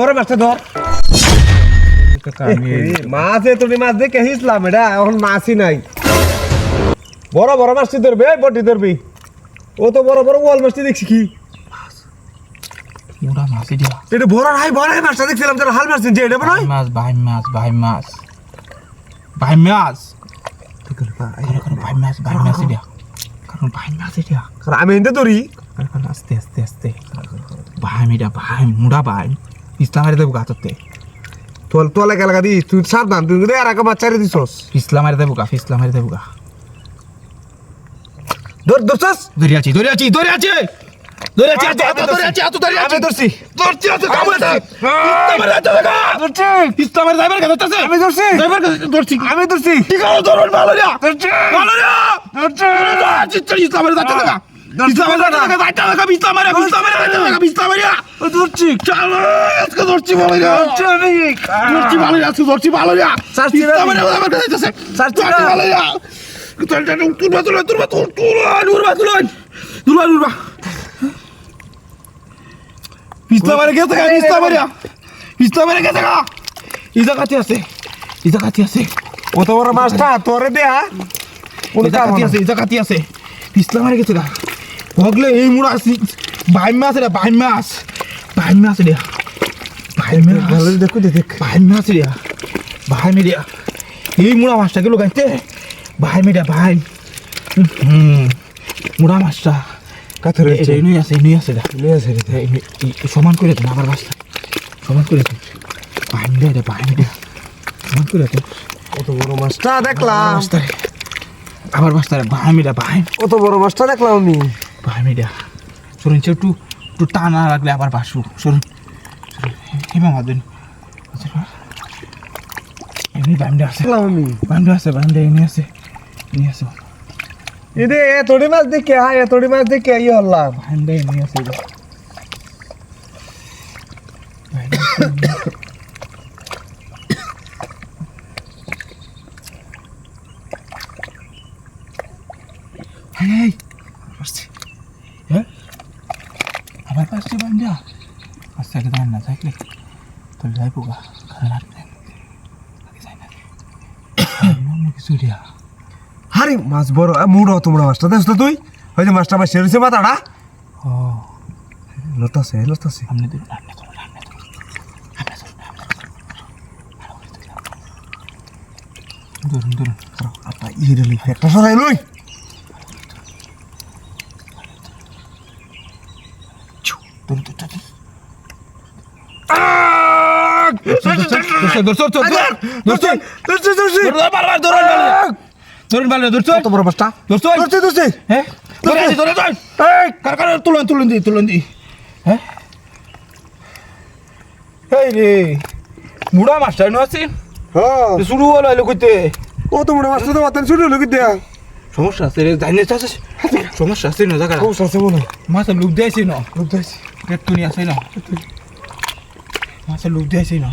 বড় মাছটা ধর। মাছ তুমি মাছ দেখে হিসলাম এটা এখন মাছই নাই। বড় বড় মাছটি ধরবে বটি ধরবি। ও তো বড় বড় ওয়াল মাছটি দেখছি কি? মোটা মাছ এটা। এটা বড় নাই বড় মাছটা দেখছিলাম যেন হাল মাছ যে এটা বড় ভাই মাছ ভাই মাছ ভাই মাছ। ভাই মাছ। কারণ কারণ ভাই মাছ ভাই মাছ এটা। কারণ ভাই মাছ এটা। আমি এনতে ধরি। আস্তে আস্তে আস্তে। ভাই এটা ভাই মুড়া ভাই ইসলাম হারিয়ে দেবো গাছতে তোল তোলা গেল দি তুই সাবধান তুই কিন্তু এরাকে বাচ্চারে দিছস ইসলাম হারিয়ে দেবো গা ইসলাম হারিয়ে দেবো গা ধর ধরছস ধরে আছি ধরে আছি ধরে আছি ধরে আছি ধরে আছি আতো ধরে আছি ধরছি ধরছি আতো কামড়ে ধরছি ইসলামের ড্রাইভার কে ধরতেছে আমি ধরছি ড্রাইভার কে ধরছি আমি ধরছি ঠিক আছে ধরুন ভালো না ধরছি ভালো না ধরছি ইসলামের ধরতে লাগা ইজা কাছে আছে ইজা কাছে আছে কত বড় মাছটা তোরে দেয়া ইজা কাছে না। আছে ইজা কাছে আছে ইসলামের গেছে গা ভগলে এই মুড়া ভাই মাছ রে ভাই মাছ ভাই মাছ রে ভাই ভালো মাছ দেখো দেখ ভাই মাছ রে ভাই মেরিয়া এই মুড়া মাছটা গেল গাইতে ভাই মেরিয়া ভাই হুম মুড়া মাছটা কাথরে এটা ইনুই আছে ইনুই আছে রে এই, এই, এই, সমান করে দেন আবার বাসটা সমান করে দেন ভাই মিডিয়া রে ভাই মিডিয়া সমান করে দেন কত বড় মাছটা দেখলাম আবার বাসটা রে ভাই মিডিয়া ভাই কত বড় মাছটা দেখলাম আমি ভাই মেয়েটা চলুন সে একটু একটু টানা লাগলে আবার বাসু। চলুন হেমা মাদুন এমনি বাইমডা আছে। আমি। বাইমডা আছে বাইমডা এমনি আছে। এমনি আছে। ইদে এতড়ি মাছ দেখে হ্যাঁ এতড়ি মাছ দেখে ইয়ে হল্লা বাইমডা এমনি আছে Hey! পাশে বান্ধা আস্তে আগে দাঁড়ান না থাকলে তোর যাই পোকা কারণ আর আগে যাই না। অন্য কিছু আরে মাছ বড় মুড়ো তোমরা মাছটা দেখছ তো তুই? যে মাছটা আমার সেরেছে মাথাটা। ও। লতাছে লতাছে। সামনে ধরুন সামনে ধরুন সামনে ধরুন সামনে ধরুন ধরুন। ধরুন আপা ইরে লই একটা সরাই লই ধরুন ধরুন ধরুন ধরুন ধরছি ধরছি ভালো ধরুন কত বড় মাছটা ধরছি ধরছি ধরছি হ্যাঁ? ধরে আছি ধরে ধরে কার কার তুলুন তুলুন দি তুলুন দি। হ্যাঁ? এই রে মুড়া মাস্টার নো আছে? হ্যাঁ। শুরু হলো এলো কইতে মাছটা তো শুরু হলো কি সমস্যা আছে রে জানি না সমস্যা আছে না জায়গা সমস্যা আছে মাছের লোক দিয়েছি না। লোক দেখছি পেট তুনি আছে না। Masa ludah sih no.